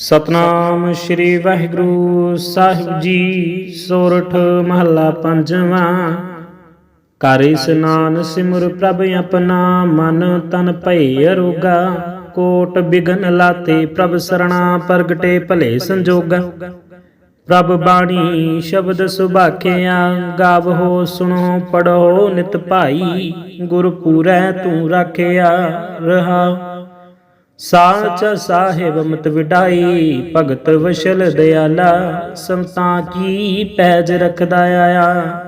ਸਤਨਾਮ ਸ੍ਰੀ ਵਾਹਿਗੁਰੂ ਸਾਹਿਬ ਜੀ, ਸੋਰਠ ਮਹੱਲਾ ਪੰਜਵਾਂ। ਕਰ ਇਸਨਾਨ ਸਿਮਰ ਪ੍ਰਭ ਆਪਣਾ, ਮਨ ਤਨ ਭਈ ਅਰੋਗਾ। ਕੋਟ ਬਿਗਨ ਲਾਤੇ ਪ੍ਰਭ ਸਰਣਾ, ਪ੍ਰਗਟੇ ਭਲੇ ਸੰਜੋਗਾ। ਪ੍ਰਭ ਬਾਣੀ ਸ਼ਬਦ ਸੁਭਾਖਿਆ, ਗਾਵੋ ਸੁਣੋ ਪੜੋ ਨਿਤ ਭਾਈ। ਗੁਰ ਪੂਰੈ ਤੂੰ ਰਾਖਿਆ ਰਹਾ। ਸਾਚ ਸਾਹਿਬ ਮਤ ਵਿਡਾਈ, ਭਗਤ ਵਸ਼ਲ ਦਿਆਲਾ, ਸੰਤਾਂ ਕੀ ਪੈਜ ਰਖਦਾ ਆਇਆ,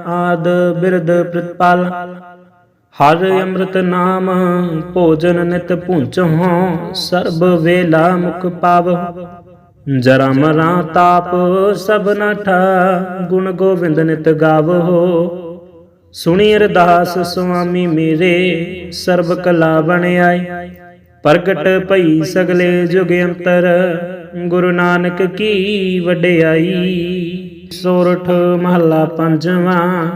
ਆਦ ਬਿਰਦ ਪ੍ਰਤਪਾਲ। ਹਰ ਅੰਮ੍ਰਿਤ ਨਾਮ, ਭੋਜਨ ਨਿਤ ਪੁੰਚੋ ਸਰਬ ਵੇਲਾ ਮੁਖ ਪਾਵ। ਜਰਾ ਮਰਾ ਤਾਪ, ਸਭ ਨਠਾ ਗੁਣ ਗੋਬਿੰਦ ਨਿਤ ਗਾਵੋ ਸੁਣੀ ਅਰਦਾਸ ਸੁਆਮੀ ਮੇਰੇ, ਸਰਬ ਕਲਾ ਬਣ ਪ੍ਰਗਟ ਭਈ ਸਗਲੇ ਜੁਗ ਅੰਤਰ, ਗੁਰੂ ਨਾਨਕ ਕੀ ਵਡਿਆਈ? ਸੋਰਠ ਮਹੱਲਾ ਪੰਜਵਾਂ,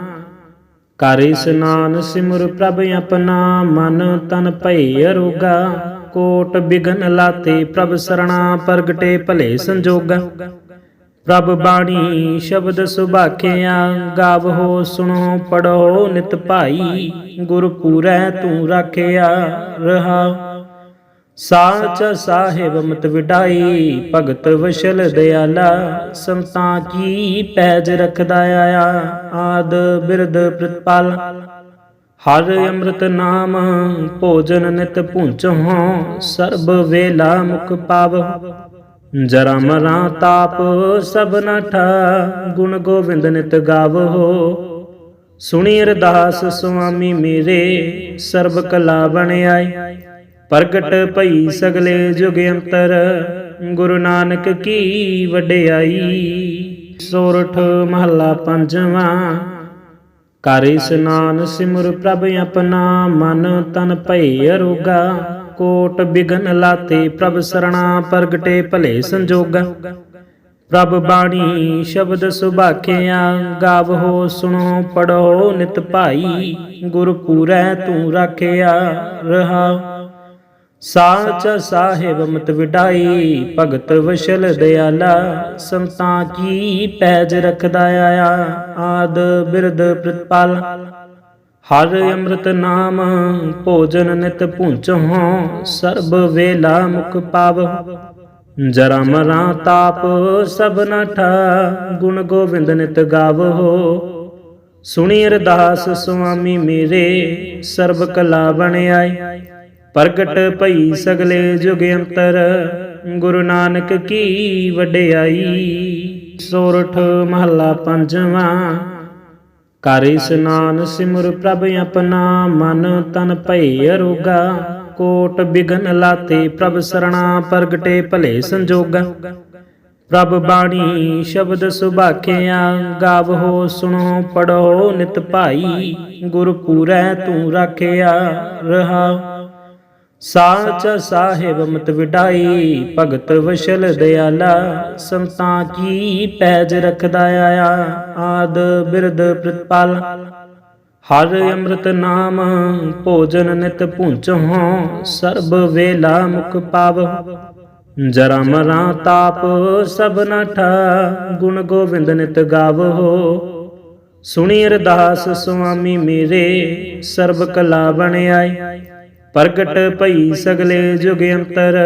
ਕਰ ਇਸਨਾਨ ਸਿਮਰ ਪ੍ਰਭ ਆਪਣਾ ਮਨ ਤਨ ਭਈ ਅਰੋਗਾ। ਕੋਟ ਬਿਗਨ ਲਾਤੇ ਪ੍ਰਭ ਸਰਣਾ ਪ੍ਰਗਟੇ ਭਲੇ ਸੰਜੋਗਾ। ਪ੍ਰਭ ਬਾਣੀ ਸ਼ਬਦ ਸੁਭਾਖਿਆ, ਗਾਵੋ ਸੁਣੋ ਪੜੋ ਨਿਤ ਭਾਈ ਗੁਰ ਪੂਰੈ ਤੂੰ ਰਾਖਿਆ ਰਹਾ। ਸਾਚ ਸਾਹਿਬ ਮਤ ਵਿਡਾਈ, ਭਗਤ ਵਸ਼ਲ ਦਿਆਲਾ, ਸੰਤਾਂ ਕੀ ਪੈਜ ਰਖਦਾ ਆਇਆ, ਆਦ ਬਿਰਦ ਪ੍ਰਤਪਾਲ। ਹਰ ਅੰਮ੍ਰਿਤ ਨਾਮ, ਭੋਜਨ ਨਿਤ ਪੁੰਚੋ ਸਰਬ ਵੇਲਾ ਮੁਖ ਪਾਵ। ਜਰਾ ਮਰਾ ਤਾਪ, ਸਭ ਨਠਾ, ਗੁਣ ਗੋਬਿੰਦ ਨਿਤ ਗਾਵੋ ਸੁਣੀ ਅਰਦਾਸ ਸੁਆਮੀ ਮੇਰੇ, ਸਰਬ ਕਲਾ ਬਣ ਪ੍ਰਗਟ ਭਈ ਸਗਲੇ ਜੁਗ ਅੰਤਰ, ਗੁਰੂ ਨਾਨਕ ਕੀ ਵਡਿਆਈ? ਸੋਰਠ ਮਹੱਲਾ ਪੰਜਵਾਂ, ਕਰ ਇਸਨਾਨ ਸਿਮਰ ਪ੍ਰਭ ਆਪਣਾ ਮਨ ਤਨ ਭਈ ਅਰੋਗਾ, ਕੋਟ ਬਿਗਨ ਲਾਤੇ ਪ੍ਰਭ ਸਰਣਾ ਪ੍ਰਗਟੇ ਭਲੇ ਸੰਜੋਗਾ। ਪ੍ਰਭ ਬਾਣੀ ਸ਼ਬਦ ਸੁਭਾਖਿਆ, ਗਾਵੋ ਸੁਣੋ ਪੜੋ ਨਿਤ ਭਾਈ, ਗੁਰ ਪੂਰੈ ਤੂੰ ਰਾਖਿਆ ਰਹਾ। ਸਾਚ ਸਾਹਿਬ ਮਤ ਵਿਡਾਈ, ਭਗਤ ਵਸ਼ਲ ਦਿਆਲਾ, ਸੰਤਾਂ ਕੀ ਪੈਜ ਰਖਦਾ ਆਇਆ, ਆਦ ਬਿਰਦ ਪ੍ਰਤਪਾਲ। ਹਰ ਅੰਮ੍ਰਿਤ ਨਾਮ ਭੋਜਨ ਨਿਤ ਪੁੰਚੋ ਸਰਬ ਵੇਲਾ ਮੁਖ ਪਾਵ। ਜਰਾ ਮਰਾ ਤਾਪ ਸਭ ਨਠਾ ਗੁਣ ਗੋਬਿੰਦ ਨਿਤ ਗਾਵੋ ਸੁਣੀ ਅਰਦਾਸ ਸੁਆਮੀ ਮੇਰੇ, ਸਰਬ ਕਲਾ ਬਣ ਆਏ ਪ੍ਰਗਟ ਭਈ ਸਗਲੇ ਜੁਗ ਅੰਤਰ, ਗੁਰੂ ਨਾਨਕ ਕੀ ਵਡਿਆਈ? ਸੋਰਠ ਮਹੱਲਾ ਪੰਜਵਾਂ, ਕਰ ਇਸਨਾਨ ਸਿਮਰ ਪ੍ਰਭ ਆਪਣਾ ਮਨ ਤਨ ਭਈ ਅਰੋਗਾ, ਕੋਟ ਬਿਗਨ ਲਾਤੇ ਪ੍ਰਭ ਸਰਣਾ ਪ੍ਰਗਟੇ ਭਲੇ ਸੰਜੋਗਾ। ਪ੍ਰਭ ਬਾਣੀ ਸ਼ਬਦ ਸੁਭਾਖਿਆ, ਗਾਵੋ ਸੁਣੋ ਪੜੋ ਨਿਤ ਭਾਈ, ਗੁਰ ਪੂਰੈ ਤੂੰ ਰਾਖਿਆ ਰਹਾ। ਸਾਚ ਸਾਹਿਬ ਮਤ ਵਿਡਾਈ ਭਗਤ ਵਸ਼ਲ ਦਿਆਲਾ, ਸੰਤਾਂ ਕੀ ਪੈਜ ਰਖਦਾ ਆਇਆ, ਆਦ ਬਿਰਦ ਪ੍ਰਤਪਾਲ। ਹਰ ਅੰਮ੍ਰਿਤ ਨਾਮ, ਭੋਜਨ ਨਿਤ ਪੁੰਚੋ ਸਰਬ ਵੇਲਾ ਮੁਖ ਪਾਵ। ਜਰਾ ਮਰਾ ਤਾਪ ਸਭ ਨਠਾ ਗੁਣ ਗੋਬਿੰਦ ਨਿਤ ਗਾਵੋ ਸੁਣੀ ਅਰਦਾਸ ਸੁਆਮੀ ਮੇਰੇ, ਸਰਬ ਕਲਾ ਬਣ ਪ੍ਰਗਟ ਭਈ ਸਗਲੇ ਜੁਗ ਅੰਤਰ,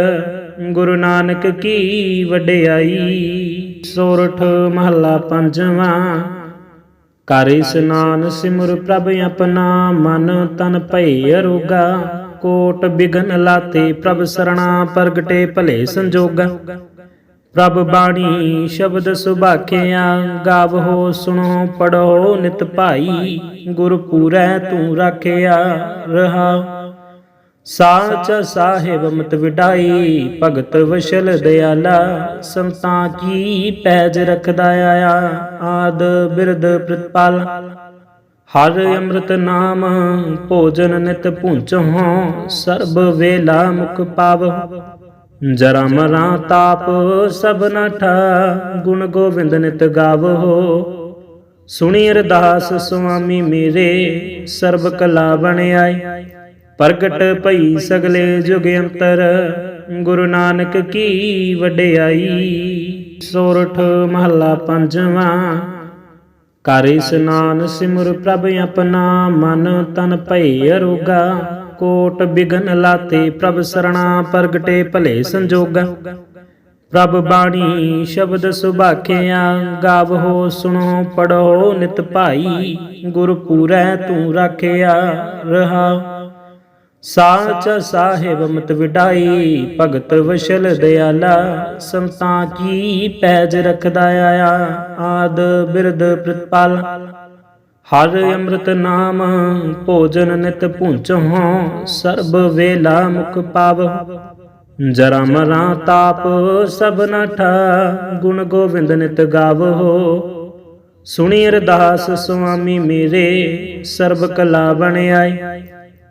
ਗੁਰੂ ਨਾਨਕ ਕੀ ਵਡਿਆਈ? ਸੋਰਠ ਮਹੱਲਾ ਪੰਜਵਾਂ, ਕਰ ਇਸਨਾਨ ਸਿਮਰ ਪ੍ਰਭ ਆਪਣਾ ਮਨ ਤਨ ਭਈ ਅਰੋਗਾ, ਕੋਟ ਬਿਗਨ ਲਾਤੇ ਪ੍ਰਭ ਸਰਣਾ ਪ੍ਰਗਟੇ ਭਲੇ ਸੰਜੋਗਾ। ਪ੍ਰਭ ਬਾਣੀ ਸ਼ਬਦ ਸੁਭਾਖਿਆ, ਗਾਵੋ ਸੁਣੋ ਪੜੋ ਨਿਤ ਭਾਈ, ਗੁਰ ਪੂਰੈ ਤੂੰ ਰਾਖਿਆ ਰਹਾ। ਸਾਚ ਸਾਹਿਬ ਮਤ ਵਿਡਾਈ, ਭਗਤ ਵਸ਼ਲ ਦਿਆਲਾ, ਸੰਤਾਂ ਕੀ ਪੈਜ ਰਖਦਾ ਆਇਆ, ਆਦ ਬਿਰਦ ਪ੍ਰਤਪਾਲ। ਹਰ ਅੰਮ੍ਰਿਤ ਨਾਮ ਭੋਜਨ ਨਿਤ ਪੁੰਚੋ ਸਰਬ ਵੇਲਾ ਮੁਖ ਪਾਵ। ਜਰਾ ਮਰਾ ਤਾਪ ਸਭ ਨਠਾ ਗੁਣ ਗੋਬਿੰਦ ਨਿਤ ਗਾਵੋ ਸੁਣੀ ਅਰਦਾਸ ਸੁਆਮੀ ਮੇਰੇ, ਸਰਬ ਕਲਾ ਬਣ ਪ੍ਰਗਟ ਭਈ ਸਗਲੇ ਜੁਗ ਅੰਤਰ, ਗੁਰੂ ਨਾਨਕ ਕੀ ਵਡਿਆਈ? ਸੋਰਠ ਮਹੱਲਾ ਪੰਜਵਾਂ, ਕਰ ਇਸਨਾਨ ਸਿਮਰ ਪ੍ਰਭ ਆਪਣਾ ਮਨ ਤਨ ਭਈ ਅਰੋਗਾ, ਕੋਟ ਬਿਗਨ ਲਾਤੇ ਪ੍ਰਭ ਸਰਣਾ ਪ੍ਰਗਟੇ ਭਲੇ ਸੰਜੋਗਾ। ਪ੍ਰਭ ਬਾਣੀ ਸ਼ਬਦ ਸੁਭਾਖਿਆ, ਗਾਵੋ ਸੁਣੋ ਪੜੋ ਨਿਤ ਭਾਈ, ਗੁਰ ਪੂਰੈ ਤੂੰ ਰਾਖਿਆ ਰਹਾ। ਸਾਚ ਸਾਹਿਬ ਮਤ ਵਿਡਾਈ ਭਗਤ ਵਸ਼ਲ ਦਿਆਲਾ, ਸੰਤਾਂ ਕੀ ਪੈਜ ਰਖਦਾ ਆਇਆ, ਆਦ ਬਿਰਦ ਪ੍ਰਤਪਾਲ। ਹਰ ਅੰਮ੍ਰਿਤ ਨਾਮ, ਭੋਜਨ ਨਿਤ ਪੁੰਚੋ ਸਰਬ ਵੇਲਾ ਮੁਖ ਪਾਵ। ਜਰਾ ਮਰਾ ਤਾਪ, ਸਭ ਨਠਾ ਗੁਣ ਗੋਬਿੰਦ ਨਿਤ ਗਾਵੋ ਸੁਣੀ ਅਰਦਾਸ ਸੁਆਮੀ ਮੇਰੇ, ਸਰਬ ਕਲਾ ਬਣ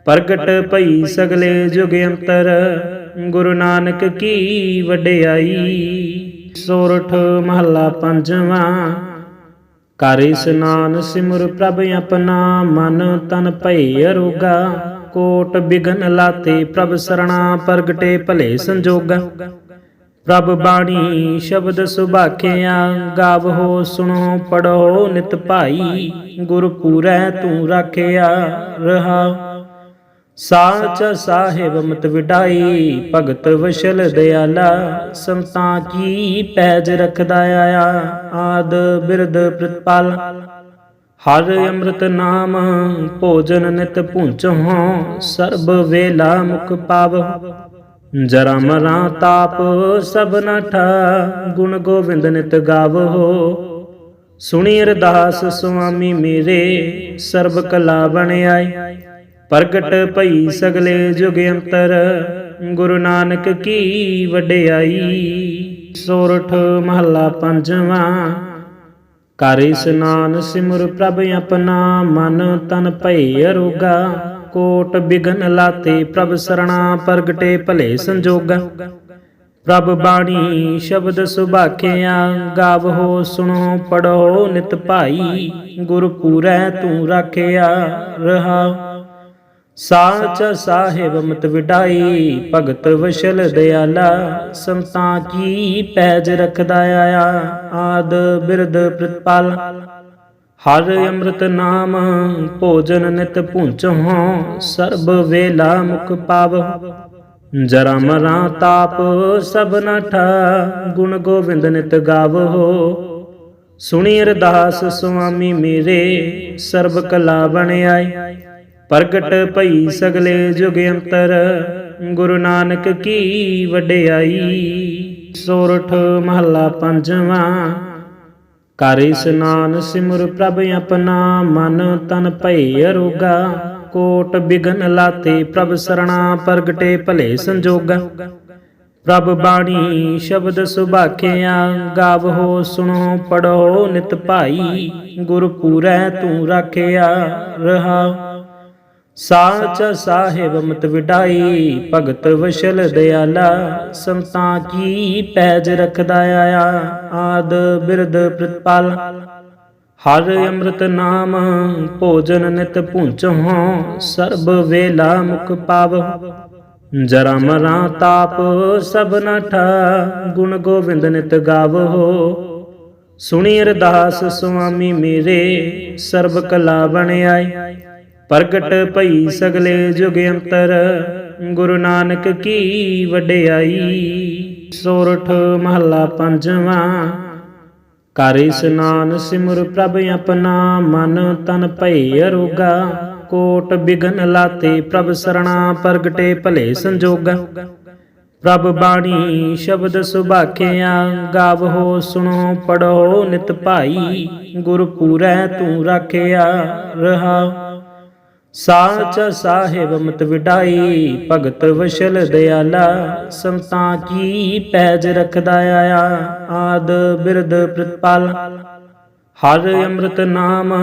ਪ੍ਰਗਟ ਭਈ ਸਗਲੇ ਜੁਗ ਅੰਤਰ, ਗੁਰੂ ਨਾਨਕ ਕੀ ਵਡਿਆਈ? ਸੋਰਠ ਮਹੱਲਾ ਪੰਜਵਾਂ, ਕਰ ਇਸਨਾਨ ਸਿਮਰ ਪ੍ਰਭ ਆਪਣਾ, ਮਨ ਤਨ ਭਈ ਅਰੋਗਾ। ਕੋਟ ਬਿਗਨ ਲਾਤੇ ਪ੍ਰਭ ਸਰਣਾ, ਪ੍ਰਗਟੇ ਭਲੇ ਸੰਜੋਗਾ। ਪ੍ਰਭ ਬਾਣੀ ਸ਼ਬਦ ਸੁਭਾਖਿਆ, ਗਾਵੋ ਸੁਣੋ ਪੜੋ ਨਿਤ ਭਾਈ ਗੁਰ ਪੂਰੈ ਤੂੰ ਰਾਖਿਆ ਰਹਾ। ਸਾਚ ਸਾਹਿਬ ਮਤ ਵਿਡਾਈ ਭਗਤ ਵਸ਼ਲ ਦਿਆਲਾ, ਸੰਤਾਂ ਕੀ ਪੈਜ ਰਖਦਾ ਆਇਆ, ਆਦ ਬਿਰਦ ਪ੍ਰਤਪਾਲ। ਹਰ ਅੰਮ੍ਰਿਤ ਨਾਮ, ਭੋਜਨ ਨਿਤ ਪੁੰਚੋ ਸਰਬ ਵੇਲਾ ਮੁਖ ਪਾਵ। ਜਰਾ ਮਰਾ ਤਾਪ ਸਭ ਨਠਾ ਗੁਣ ਗੋਬਿੰਦ ਨਿਤ ਗਾਵੋ। ਸੁਣੀ ਅਰਦਾਸ ਸੁਆਮੀ ਮੇਰੇ, ਸਰਬ ਕਲਾ ਬਣ ਪ੍ਰਗਟ ਭਈ ਸਗਲੇ ਜੁਗ ਅੰਤਰ, ਗੁਰੂ ਨਾਨਕ ਕੀ ਵਡਿਆਈ? ਸੋਰਠ ਮਹੱਲਾ ਪੰਜਵਾਂ, ਕਰ ਇਸਨਾਨ ਸਿਮਰ ਪ੍ਰਭ ਆਪਣਾ, ਮਨ ਤਨ ਭਈ ਅਰੋਗਾ। ਕੋਟ ਬਿਗਨ ਲਾਤੇ ਪ੍ਰਭ ਸਰਣਾ, ਪ੍ਰਗਟੇ ਭਲੇ ਸੰਜੋਗਾ। ਪ੍ਰਭ ਬਾਣੀ ਸ਼ਬਦ ਸੁਭਾਖਿਆ, ਗਾਵੋ ਸੁਣੋ ਪੜੋ ਨਿਤ ਭਾਈ। ਗੁਰ ਪੂਰੈ ਤੂੰ ਰਾਖਿਆ ਰਹਾ। ਸਾਚ ਸਾਹਿਬ ਮਤ ਵਿਡਾਈ ਭਗਤ ਵਸ਼ਲ ਦਿਆਲਾ, ਸੰਤਾਂ ਕੀ ਪੈਜ ਰਖਦਾ ਆਇਆ, ਆਦ ਬਿਰਦ ਪ੍ਰਤਪਾਲ। ਹਰ ਅੰਮ੍ਰਿਤ ਨਾਮ, ਭੋਜਨ ਨਿਤ ਪੁੰਚੋ ਸਰਬ ਵੇਲਾ ਮੁਖ ਪਾਵ। ਜਰਾ ਮਰਾ ਤਾਪ ਸਭ ਨਠਾ ਗੁਣ ਗੋਬਿੰਦ ਨਿਤ ਗਾਵੋ ਸੁਣੀ ਅਰਦਾਸ ਸੁਆਮੀ ਮੇਰੇ, ਸਰਬ ਕਲਾ ਬਣ ਪ੍ਰਗਟ ਭਈ ਸਗਲੇ ਜੁਗ ਅੰਤਰ, ਗੁਰੂ ਨਾਨਕ ਕੀ ਵਡਿਆਈ? ਸੋਰਠ ਮਹੱਲਾ ਪੰਜਵਾਂ, ਕਰ ਇਸਨਾਨ ਸਿਮਰ ਪ੍ਰਭ ਆਪਣਾ, ਮਨ ਤਨ ਭਈ ਅਰੋਗਾ। ਕੋਟ ਬਿਗਨ ਲਾਤੇ ਪ੍ਰਭ ਸਰਣਾ, ਪ੍ਰਗਟੇ ਭਲੇ ਸੰਜੋਗਾ। ਪ੍ਰਭ ਬਾਣੀ ਸ਼ਬਦ ਸੁਭਾਖਿਆ, ਗਾਵੋ ਸੁਣੋ ਪੜੋ ਨਿਤ ਭਾਈ। ਗੁਰ ਪੂਰੈ ਤੂੰ ਰਾਖਿਆ ਰਹਾ। ਸਾਚ ਸਾਹਿਬ ਮਤ ਵਿਡਾਈ ਭਗਤ ਵਸ਼ਲ ਦਿਆਲਾ, ਸੰਤਾਂ ਕੀ ਪੈਜ ਰਖਦਾ ਆਇਆ, ਆਦ ਬਿਰਦ ਪ੍ਰਤਪਾਲ। ਹਰ ਅੰਮ੍ਰਿਤ ਨਾਮ ਭੋਜਨ ਨਿਤ ਪੁੰਚੋ ਸਰਬ ਵੇਲਾ ਮੁਖ ਪਾਵ। ਜਰਾ ਮਰਾ ਤਾਪ ਸਭ ਨਠਾ ਗੁਣ ਗੋਬਿੰਦ ਨਿਤ ਗਾਵੋ ਸੁਣੀ ਅਰਦਾਸ ਸੁਆਮੀ ਮੇਰੇ, ਸਰਬ ਕਲਾ ਬਣ ਪ੍ਰਗਟ ਭਈ ਸਗਲੇ ਜੁਗ ਅੰਤਰ, ਗੁਰੂ ਨਾਨਕ ਕੀ ਵਡਿਆਈ? ਸੋਰਠ ਮਹੱਲਾ ਪੰਜਵਾਂ, ਕਰ ਇਸਨਾਨ ਸਿਮਰ ਪ੍ਰਭ ਆਪਣਾ ਮਨ ਤਨ ਭਈ ਅਰੋਗਾ, ਕੋਟ ਬਿਗਨ ਲਾਤੇ ਪ੍ਰਭ ਸਰਣਾ ਪ੍ਰਗਟੇ ਭਲੇ ਸੰਜੋਗਾ। ਪ੍ਰਭ ਬਾਣੀ ਸ਼ਬਦ ਸੁਭਾਖਿਆ, ਗਾਵੋ ਸੁਣੋ ਪੜੋ ਨਿਤ ਭਾਈ, ਗੁਰ ਪੂਰੈ ਤੂੰ ਰਾਖਿਆ ਰਹਾ। ਸਾਚ ਸਾਹਿਬ ਮਤ ਵਿਡਾਈ ਭਗਤ ਵਸ਼ਲ ਦਿਆਲਾ ਸੰਤਾਂ ਕੀ ਪੈਜ ਰਖਦਾ ਆਇਆ ਆਦ ਬਿਰਦ ਪ੍ਰਤਪਾਲ। ਹਰ ਅੰਮ੍ਰਿਤ ਨਾਮ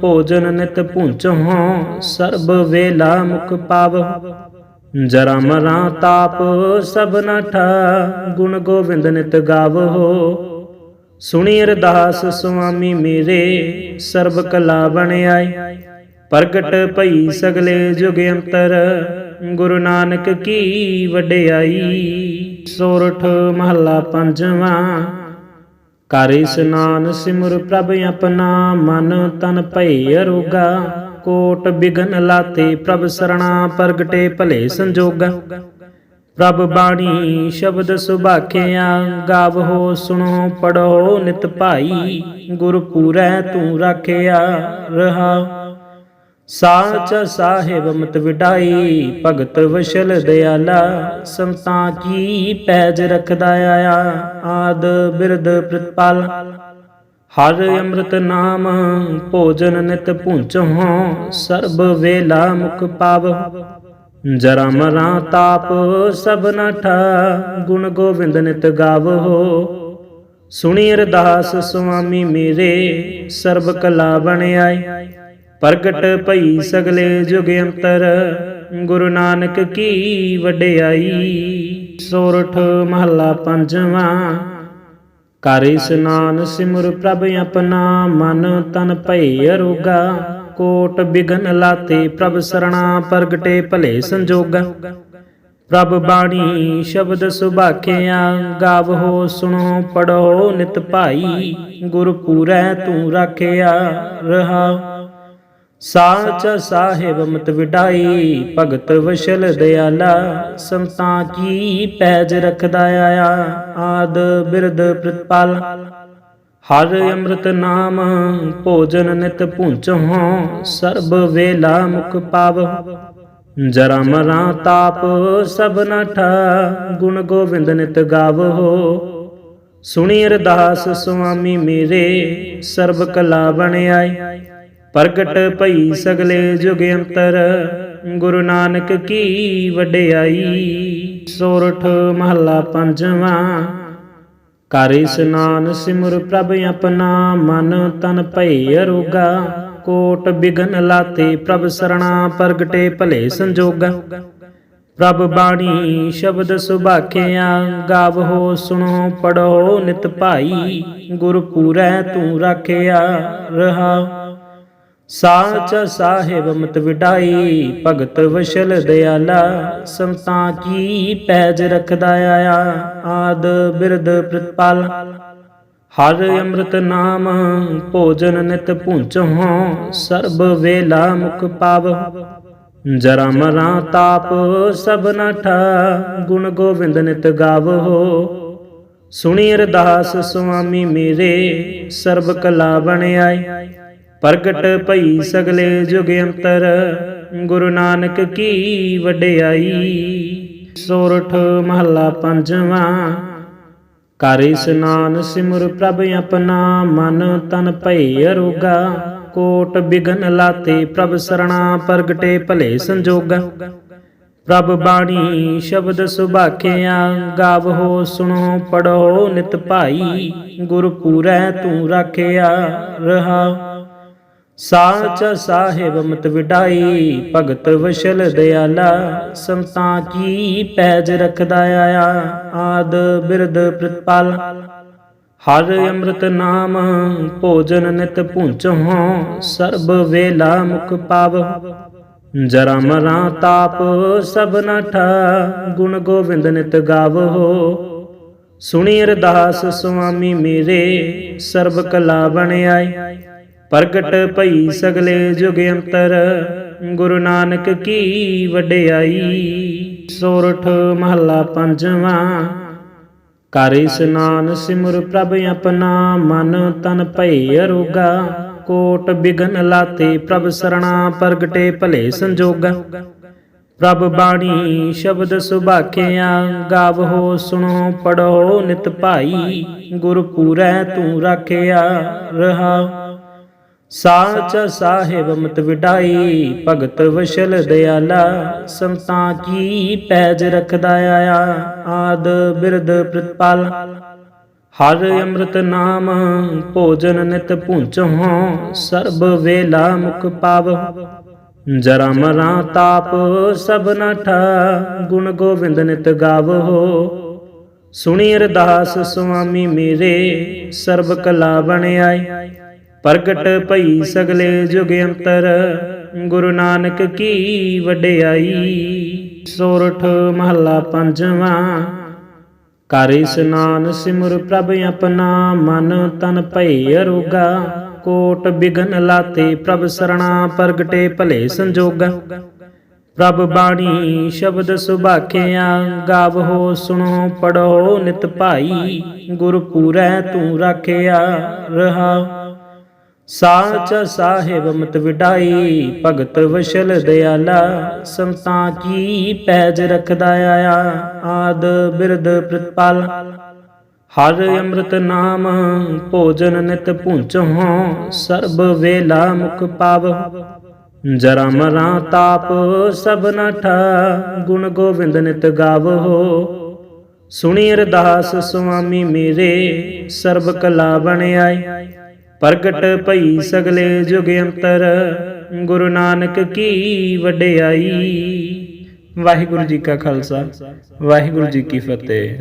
ਭੋਜਨ ਨਿਤ ਪੁੰਚੋ ਸਰਬ ਵੇਲਾ ਮੁਖ ਪਾਵ। ਜਰਾ ਮਰਾ ਤਾਪ ਸਭ ਨਠਾ ਗੁਣ ਗੋਬਿੰਦ ਨਿਤ ਗਾਵੋ। ਸੁਣੀ ਅਰਦਾਸ ਸੁਆਮੀ ਮੇਰੇ ਸਰਬ ਕਲਾ ਬਣ ਆਏ ਪ੍ਰਗਟ ਭਈ ਸਗਲੇ ਜੁਗ ਅੰਤਰ, ਗੁਰੂ ਨਾਨਕ ਕੀ ਵਡਿਆਈ? ਸੋਰਠ ਮਹੱਲਾ ਪੰਜਵਾਂ, ਕਰ ਇਸਨਾਨ ਸਿਮਰ ਪ੍ਰਭ ਆਪਣਾ ਮਨ ਤਨ ਭਈ ਅਰੋਗਾ, ਕੋਟ ਬਿਗਨ ਲਾਤੇ ਪ੍ਰਭ ਸਰਣਾ ਪ੍ਰਗਟੇ ਭਲੇ ਸੰਜੋਗਾ। ਪ੍ਰਭ ਬਾਣੀ ਸ਼ਬਦ ਸੁਭਾਖਿਆ, ਗਾਵੋ ਸੁਣੋ ਪੜੋ ਨਿਤ ਭਾਈ, ਗੁਰ ਪੂਰੈ ਤੂੰ ਰਾਖਿਆ ਰਹਾ। ਸਾਚ ਸਾਹਿਬ ਮਤ ਵਿਡਾਈ ਭਗਤ ਵਸ਼ਲ ਦਿਆਲਾ, ਸੰਤਾਂ ਕੀ ਪੈਜ ਰਖਦਾ ਆਇਆ, ਆਦ ਬਿਰਦ ਪ੍ਰਤਪਾਲ। ਹਰ ਅੰਮ੍ਰਿਤ ਨਾਮ ਭੋਜਨ ਨਿਤ ਭੁੰਚੋ ਸਰਬ ਵੇਲਾ ਮੁਖ ਪਾਵ। ਜਰਾ ਮਰਾ ਤਾਪ ਸਭ ਨਠਾ, ਗੁਣ ਗੋਬਿੰਦ ਨਿਤ ਗਾਵੋ ਸੁਣੀ ਅਰਦਾਸ ਸੁਆਮੀ ਮੇਰੇ, ਸਰਬ ਕਲਾ ਬਣ ਆਏ। ਪ੍ਰਗਟ ਭਈ ਸਗਲੇ ਜੁਗ ਅੰਤਰ, ਗੁਰੂ ਨਾਨਕ ਕੀ ਵਡਿਆਈ? ਸੋਰਠ ਮਹੱਲਾ ਪੰਜਵਾਂ, ਕਰ ਇਸਨਾਨ ਸਿਮਰ ਪ੍ਰਭ ਆਪਣਾ, ਮਨ ਤਨ ਭਈ ਅਰੋਗਾ। ਕੋਟ ਬਿਗਨ ਲਾਤੇ ਪ੍ਰਭ ਸਰਣਾ, ਪ੍ਰਗਟੇ ਭਲੇ ਸੰਜੋਗਾ। ਪ੍ਰਭ ਬਾਣੀ ਸ਼ਬਦ ਸੁਭਾਖਿਆ, ਗਾਵੋ ਸੁਣੋ, ਪੜੋ ਨਿਤ ਭਾਈ। ਗੁਰ ਪੂਰੈ ਤੂੰ ਰਾਖਿਆ ਰਹਾ। ਸਾਚ ਸਾਹਿਬ ਮਤ ਵਿਡਾਈ ਭਗਤ ਵਸ਼ਲ ਦਿਆਲਾ, ਸੰਤਾਂ ਕੀ ਪੈਜ ਰਖਦਾ ਆਇਆ, ਆਦ ਬਿਰਦ ਪ੍ਰਤਪਾਲ। ਹਰ ਅੰਮ੍ਰਿਤ ਨਾਮ, ਭੋਜਨ ਨਿਤ ਭੁੰਚੋ ਸਰਬ ਵੇਲਾ ਮੁਖ ਪਾਵ। ਜਰਾ ਮਰਾ ਤਾਪ ਸਭ ਨਠਾ ਗੁਣ ਗੋਬਿੰਦ ਨਿਤ ਗਾਵੋ ਸੁਣੀ ਅਰਦਾਸ ਸੁਆਮੀ ਮੇਰੇ, ਸਰਬ ਕਲਾ ਬਣ ਪ੍ਰਗਟ ਭਈ ਸਗਲੇ ਜੁਗ ਅੰਤਰ, ਗੁਰੂ ਨਾਨਕ ਕੀ ਵਡਿਆਈ? ਸੋਰਠ ਮਹੱਲਾ ਪੰਜਵਾਂ, ਕਰ ਇਸਨਾਨ ਸਿਮਰ ਪ੍ਰਭ ਆਪਣਾ ਮਨ ਤਨ ਭਈ ਅਰੋਗਾ, ਕੋਟ ਬਿਗਨ ਲਾਤੇ ਪ੍ਰਭ ਸਰਣਾ ਪ੍ਰਗਟੇ ਭਲੇ ਸੰਜੋਗਾ। ਪ੍ਰਭ ਬਾਣੀ ਸ਼ਬਦ ਸੁਭਾਖਿਆ, ਗਾਵੋ ਸੁਣੋ ਪੜੋ ਨਿਤ ਭਾਈ, ਗੁਰ ਪੂਰੈ ਤੂੰ ਰਾਖਿਆ ਰਹਾ। ਸਾਚ ਸਾਹਿਬ ਮਤ ਵਿਡਾਈ ਭਗਤ ਵਸ਼ਲ ਦਿਆਲਾ, ਸੰਤਾਂ ਕੀ ਪੈਜ ਰਖਦਾ ਆਇਆ, ਆਦ ਬਿਰਦ ਪ੍ਰਤਪਾਲ। ਹਰ ਅੰਮ੍ਰਿਤ ਨਾਮ, ਭੋਜਨ ਨਿਤ ਭੁੰਚੋ ਸਰਬ ਵੇਲਾ ਮੁਖ ਪਾਵ। ਜਰਾ ਮਰਾ ਤਾਪ ਸਭ ਨਠਾ, ਗੁਣ ਗੋਬਿੰਦ ਨਿਤ ਗਾਵੋ ਸੁਣੀ ਅਰਦਾਸ ਸੁਆਮੀ ਮੇਰੇ, ਸਰਬ ਕਲਾ ਬਣ ਪ੍ਰਗਟ ਭਈ ਸਗਲੇ ਜੁਗ ਅੰਤਰ, ਗੁਰੂ ਨਾਨਕ ਕੀ ਵਡਿਆਈ? ਸੋਰਠ ਮਹੱਲਾ ਪੰਜਵਾਂ, ਕਰ ਇਸਨਾਨ ਸਿਮਰ ਪ੍ਰਭ ਆਪਣਾ ਮਨ ਤਨ ਭਈ ਅਰੋਗਾ, ਕੋਟ ਬਿਗਨ ਲਾਤੇ ਪ੍ਰਭ ਸਰਣਾ ਪ੍ਰਗਟੇ ਭਲੇ ਸੰਜੋਗਾ। ਪ੍ਰਭ ਬਾਣੀ ਸ਼ਬਦ ਸੁਭਾਖਿਆ, ਗਾਵੋ ਸੁਣੋ ਪੜੋ ਨਿਤ ਭਾਈ ਗੁਰ ਪੂਰੈ ਤੂੰ ਰਾਖਿਆ ਰਹਾ। ਸਾਚ ਸਾਹਿਬ ਮਤ ਵਿਡਾਈ ਭਗਤ ਵਸ਼ਲ ਦਿਆਲਾ ਸੰਤਾਂ ਕੀ ਪੈਜ ਰਖਦਾ ਆਇਆ ਆਦ ਬਿਰਦ ਪ੍ਰਤਪਾਲ। ਹਰ ਅੰਮ੍ਰਿਤ ਨਾਮ ਭੋਜਨ ਨਿਤ ਭੁੰਚੋ ਸਰਬ ਵੇਲਾ ਮੁਖ ਪਾਵ। ਜਰਾ ਮਰਾ ਤਾਪ ਸਭ ਨਠਾ ਗੁਣ ਗੋਬਿੰਦ ਨਿਤ ਗਾਵੋ। ਸੁਣੀ ਅਰਦਾਸ ਸੁਆਮੀ ਮੇਰੇ ਸਰਬ ਕਲਾ ਬਣ ਆਏ ਪ੍ਰਗਟ ਭਈ ਸਗਲੇ ਜੁਗ ਅੰਤਰ, ਗੁਰੂ ਨਾਨਕ ਕੀ ਵਡਿਆਈ? ਸੋਰਠ ਮਹੱਲਾ ਪੰਜਵਾਂ, ਕਰ ਇਸਨਾਨ ਸਿਮਰ ਪ੍ਰਭ ਆਪਣਾ, ਮਨ ਤਨ ਭਈ ਅਰੋਗਾ। ਕੋਟ ਬਿਗਨ ਲਾਤੇ ਪ੍ਰਭ ਸਰਣਾ, ਪ੍ਰਗਟੇ ਭਲੇ ਸੰਜੋਗਾ। ਪ੍ਰਭ ਬਾਣੀ ਸ਼ਬਦ ਸੁਭਾਖਿਆ, ਗਾਵੋ ਸੁਣੋ ਪੜੋ ਨਿਤ ਭਾਈ। ਗੁਰ ਪੂਰੈ ਤੂੰ ਰਾਖਿਆ ਰਹਾ। ਸਾਚ ਸਾਹਿਬ ਮਤ ਵਿਡਾਈ, ਭਗਤ ਵਸ਼ਲ ਦਿਆਲਾ, ਸੰਤਾਂ ਕੀ ਪੈਜ ਰਖਦਾ ਆਇਆ, ਆਦ ਬਿਰਦ ਪ੍ਰਤਪਾਲ। ਹਰ ਅੰਮ੍ਰਿਤ ਨਾਮ, ਭੋਜਨ ਨਿਤ ਭੁੰਚੋ ਸਰਬ ਵੇਲਾ ਮੁਖ ਪਾਵ। ਜਰਾ ਮਰਾ ਤਾਪ, ਸਭ ਨਠਾ ਗੁਣ ਗੋਬਿੰਦ ਨਿਤ ਗਾਵੋ ਸੁਣੀ ਅਰਦਾਸ ਸੁਆਮੀ ਮੇਰੇ, ਸਰਬ ਕਲਾ ਬਣ ਪ੍ਰਗਟ ਭਈ ਸਗਲੇ ਜੁਗ ਅੰਤਰ, ਗੁਰੂ ਨਾਨਕ ਕੀ ਵਡਿਆਈ? ਸੋਰਠ ਮਹੱਲਾ ਪੰਜਵਾਂ, ਕਰ ਇਸਨਾਨ ਸਿਮਰ ਪ੍ਰਭ ਆਪਣਾ ਮਨ ਤਨ ਭਈ ਅਰੋਗਾ, ਕੋਟ ਬਿਗਨ ਲਾਤੇ ਪ੍ਰਭ ਸਰਣਾ ਪ੍ਰਗਟੇ ਭਲੇ ਸੰਜੋਗਾ। ਪ੍ਰਭ ਬਾਣੀ ਸ਼ਬਦ ਸੁਭਾਖਿਆ, ਗਾਵੋ ਸੁਣੋ ਪੜੋ ਨਿਤ ਭਾਈ, ਗੁਰ ਪੂਰੈ ਤੂੰ ਰਾਖਿਆ ਰਹਾ। ਸਾਚ ਸਾਹਿਬ ਮਤ ਵਿਡਾਈ ਭਗਤ ਵਸ਼ਲ ਦਿਆਲਾ, ਸੰਤਾਂ ਕੀ ਪੈਜ ਰਖਦਾ ਆਇਆ, ਆਦ ਬਿਰਦ ਪ੍ਰਤਪਾਲ। ਹਰ ਅੰਮ੍ਰਿਤ ਨਾਮ ਭੋਜਨ ਨਿਤ ਭੁੰਚੋ, ਸਰਬ ਵੇਲਾ ਮੁਖ ਪਾਵ। ਜਰਾ ਮਰਾ ਤਾਪ ਸਭ ਨਠਾ, ਗੁਣ ਗੋਬਿੰਦ ਨਿਤ ਗਾਵੋ। ਸੁਣੀ ਅਰਦਾਸ ਸੁਆਮੀ ਮੇਰੇ, ਸਰਬ ਕਲਾ ਬਣ ਪ੍ਰਗਟ ਭਈ ਸਗਲੇ ਜੁਗ ਅੰਤਰ, ਗੁਰੂ ਨਾਨਕ ਕੀ ਵਡਿਆਈ। ਵਾਹਿਗੁਰੂ ਜੀ ਕਾ ਖਾਲਸਾ, ਵਾਹਿਗੁਰੂ ਜੀ ਕੀ ਫਤਿਹ।